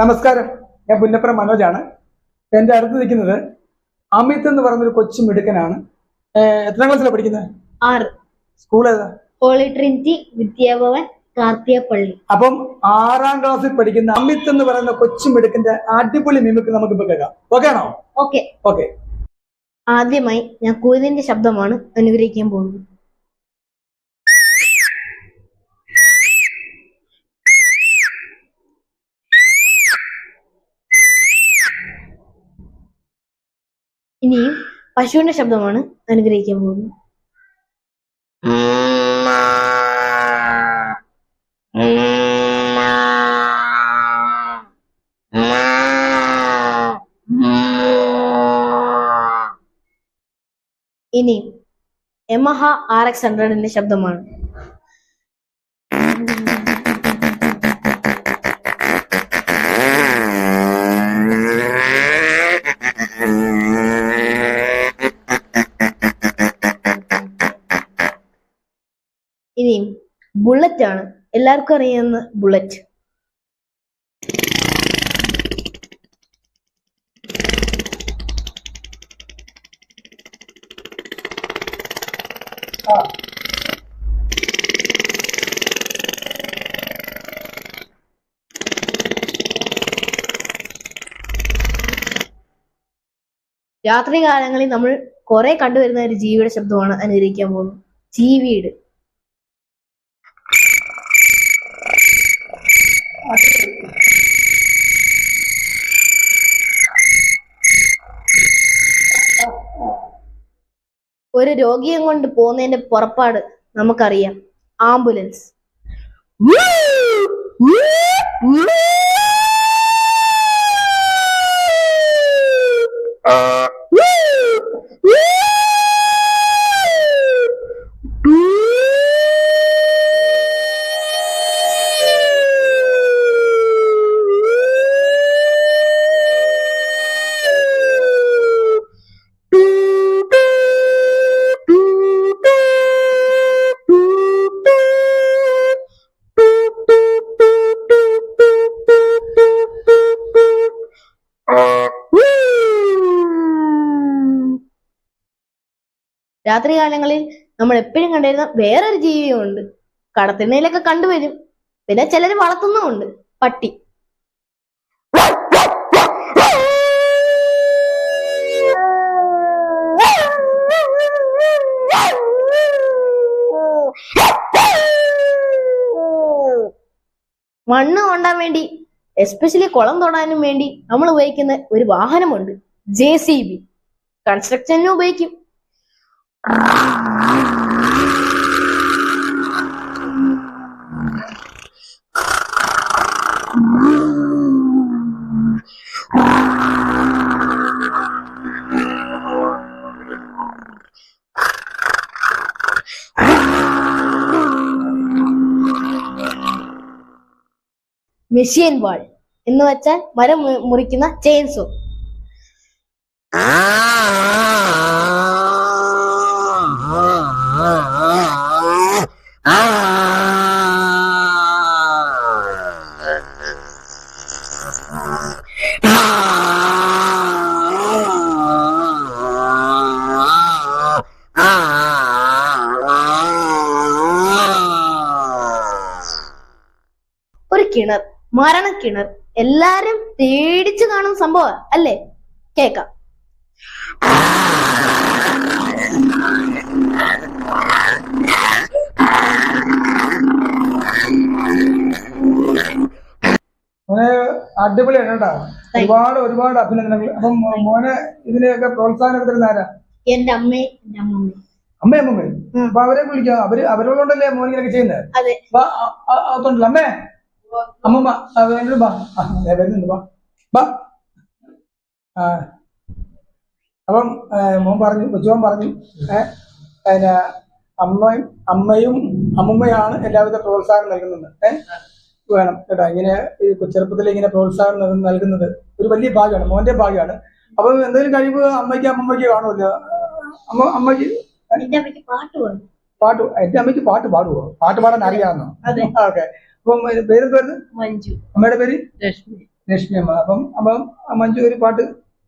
നമസ്കാരം. ഞാൻ പുന്നപ്പുറം മനോജാണ്. എന്റെ അടുത്ത് നിൽക്കുന്നത് അമിത് എന്ന് പറയുന്നൊരു കൊച്ചു മിടുക്കനാണ്. എത്ര എത്രാം ക്ലാസ്സിലാണ് പഠിക്കുന്നത്? ആറ്. സ്കൂൾ ഏതാ? ഹോളി ട്രിനിറ്റി വിദ്യാഭവൻ കാർത്തിയപ്പള്ളി അപ്പം ആറാം ക്ലാസ്സിൽ പഠിക്കുന്ന അമിത് എന്ന് പറയുന്ന കൊച്ചു മിടുക്കന്റെ അടിപൊളി മിമിക്ക് നമുക്ക് ഇപ്പൊ കേൾക്കാം. ഓക്കെ ആണോ? ഓക്കെ ഓക്കെ ആദ്യമായി ഞാൻ കുയിലിന്റെ ശബ്ദമാണ് അനുഗ്രഹിക്കാൻ പോകുന്നത്. ഇനിയും പശുവിന്റെ ശബ്ദമാണ് അനുഗ്രഹിക്കാൻ പോകുന്നത്. ഇനി യമഹ ആർ എക്സ് ഹൺഡ്രഡിന്റെ ശബ്ദമാണ്. ഇനിയും ബുള്ളറ്റ് ആണ്. എല്ലാവർക്കും അറിയാവുന്ന ബുള്ളറ്റ് രാത്രി കാലങ്ങളിൽ നമ്മൾ കുറെ കണ്ടുവരുന്ന ഒരു ജീവിയുടെ ശബ്ദമാണ് അനുകരിക്കാൻ പോകുന്നത്. ജീവിയുടെ ഒരു രോഗിയെ കൊണ്ട് പോകുന്നതിന്റെ പുറപ്പാട് നമുക്കറിയാം. ആംബുലൻസ്. രാത്രി കാലങ്ങളിൽ നമ്മൾ എപ്പോഴും കണ്ടിരുന്ന വേറൊരു ജീവിയുമുണ്ട് കടത്തിണ്ണയിലൊക്കെ കണ്ടുവരും. പിന്നെ ചിലർ വളർത്തുന്നുമുണ്ട്. പട്ടി. മണ്ണ് കൊണ്ടാൻ വേണ്ടി എസ്പെഷ്യലി കുളം തൊടാനും വേണ്ടി നമ്മൾ ഉപയോഗിക്കുന്ന ഒരു വാഹനമുണ്ട്. ജെ സി ബി കൺസ്ട്രക്ഷനും ഉപയോഗിക്കും. മെഷീൻ വാൾ എന്ന് വെച്ചാൽ മരം മുറിക്കുന്ന ചെയിൻസോ കിണർ മരണക്കിണർ എല്ലാരും പേടിച്ചു കാണുന്ന സംഭവം അല്ലേ? കേക്കാം. മോനെ അടിപൊളിയാണ് കേട്ടോ. ഒരുപാട് ഒരുപാട് അഭിനന്ദനങ്ങൾ. അപ്പം മോനെ ഇതിനെയൊക്കെ പ്രോത്സാഹനം തരുന്ന ആരാ എന്റെ അമ്മയും എന്റെ അമ്മേ. അപ്പൊ അവരെ വിളിക്കാം. അവർ അവരോടല്ലേ മോൻ ഇങ്ങനെയൊക്കെ ചെയ്യുന്നത് അമ്മേ അമ്മമ്മ ആ, ബാ വരുന്നുണ്ട് ബാ ബാ ആ. അപ്പം മോൻ പറഞ്ഞു കൊച്ചുമോൻ പറഞ്ഞു ഏഹ് പിന്നെ അമ്മയും അമ്മയും അമ്മുമ്മയാണ് എല്ലാവിധ പ്രോത്സാഹനം നൽകുന്നത് ഏഹ് വേണം കേട്ടോ. ഇങ്ങനെ ഈ ചെറുപ്പത്തിൽ ഇങ്ങനെ പ്രോത്സാഹനം നൽകുന്ന- നൽകുന്നത് ഒരു വലിയ ഭാഗ്യമാണ് മോന്റെ ഭാഗ്യമാണ്. അപ്പം എന്തെങ്കിലും കഴിവ് അമ്മയ്ക്ക് അമ്മമ്മയ്ക്ക് കാണുമല്ലോ. അമ്മ അമ്മയ്ക്ക് പാട്ട് പാടും. പാട്ട് എന്റെ അമ്മയ്ക്ക് പാട്ട് പാടുവോ? പാട്ട് പാടാൻ അറിയാമെന്നോ ഓക്കെ. അപ്പം പേരെന്ത് വരുന്നത് മഞ്ജു. അമ്മയുടെ പേര്? രശ്മി. ലക്ഷ്മി അമ്മ. അപ്പം അപ്പം മഞ്ജു ഒരു പാട്ട്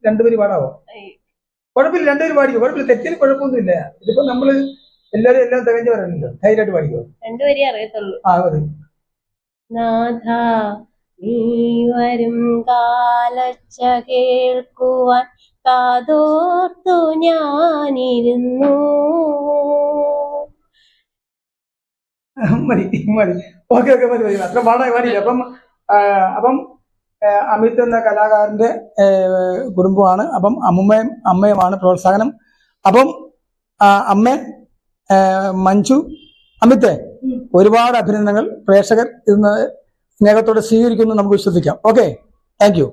രണ്ടുപേര് പാടാവോ? കുഴപ്പമില്ല രണ്ടുപേര് പാടിക്കോ. കുഴപ്പമില്ല തെറ്റിന് കുഴപ്പമൊന്നുമില്ല. ഇതിപ്പോ നമ്മൾ എല്ലാരും എല്ലാം തികഞ്ഞു പറയുന്നുണ്ട്. ധൈര്യമായിട്ട് പാടിക്കോ. രണ്ടുപേരെ അറിയത്തുള്ളൂ. ആ അതെ. നാഥ നീ വരും കാലച്ച കേൾക്കുവാൻ കാതോർത്തു ഞാനിരുന്നു. മതി മതി. ഓക്കെ ഓക്കെ മതി മതി. അത്ര പാടായി പാടില്ല അപ്പം അപ്പം അമിത് എന്ന കലാകാരന്റെ കുടുംബമാണ്. അപ്പം അമ്മയും അമ്മയുമാണ് പ്രോത്സാഹനം. അപ്പം അമ്മ മഞ്ജു അമിത്തെ ഒരുപാട് അഭിനന്ദനങ്ങൾ. പ്രേക്ഷകർ ഇന്ന് സ്നേഹത്തോടെ സ്വീകരിക്കുന്നു. നമുക്ക് വിശ്വസിക്കാം. ഓക്കെ. Thank you.